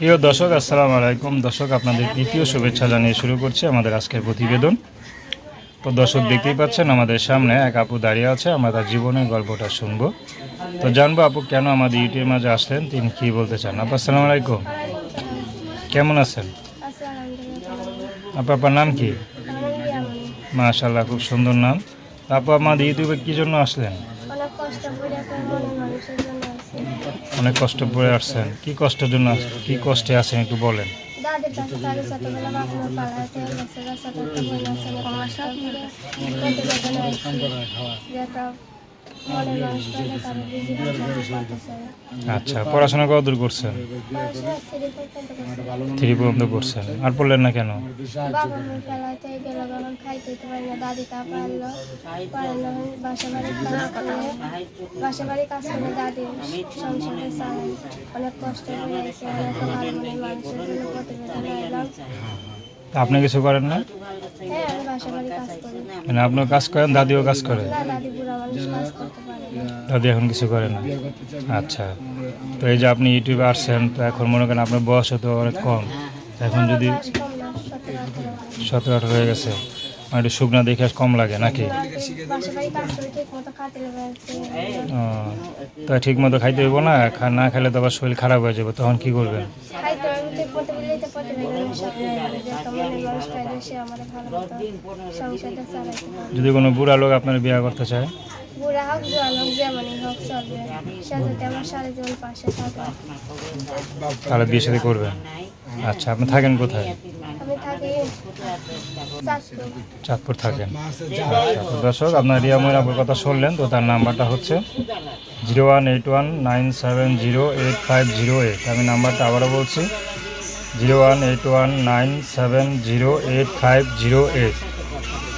প্রিয় দর্শক আসসালাম আলাইকুম। দর্শক আপনাদের তৃতীয় শুভেচ্ছা জানিয়ে শুরু করছি আমাদের আজকের প্রতিবেদন। তো দর্শক দেখতেই পাচ্ছেন আমাদের সামনে এক আপু দাঁড়িয়ে আছে আমরা তার জীবনের গল্পটা শুনব। তো জানব আপু কেন আমাদের ইউটিউবের মাঝে আসলেন তিনি কী বলতে চান? আপা আসসালাম আলাইকুম। কেমন আছেন? আপু আপনার নাম কি? মাশাল্লাহ খুব সুন্দর নাম। আপু আমাদের ইউটিউবে কী জন্য আসলেন? অনেক কষ্ট পড়ে আসছেন। কি কষ্টের জন্য কি কষ্টে আছেন একটু বলেন। আচ্ছা পড়াশোনা কত দূর করছেন? থ্রি পর্যন্ত করছে করছেন। আর পড়লেন না কেন? আপনি কিছু করেন না? হ্যাঁ মানে আপনিও কাজ করেন দাদিও কাজ করে? না দাদি এখন কিছু করে না। আচ্ছা। তো এই যে আপনি ইউটিউবে আসছেন তো এখন মনে করেন আপনার বয়স তো অনেক কম। এখন যদি সতেরো আঠারো হয়ে গেছে আমার একটু শুকনা দেখে কম লাগে নাকি? তো ঠিক মতো খাইতে হইব না? না খেলে তো আবার শরীর খারাপ হয়ে যাবে তখন কি করবেন? যদি কোনো বুড়া লোক আপনার বিয়ে করতে চায়? বুড়া হোক জোয়ান হোক যেমনই হোক চলবে। সে যদি আমার সারা জীবন পাশে থাকে। তাহলে বিয়ে সাথে করবেন আচ্ছা আপনি থাকেন কোথায়? আমি থাকি চাঁদপুর। চাঁদপুর থাকেন। আচ্ছা, দর্শক আপনার রিয়া মহিলা আপুর কথা শুনলেন তো তার নাম্বারটা হচ্ছে zero one eight one nine seven zero eight five zero eight. আমি নাম্বারটা আবারও বলছি zero one eight one nine seven zero eight five zero eight.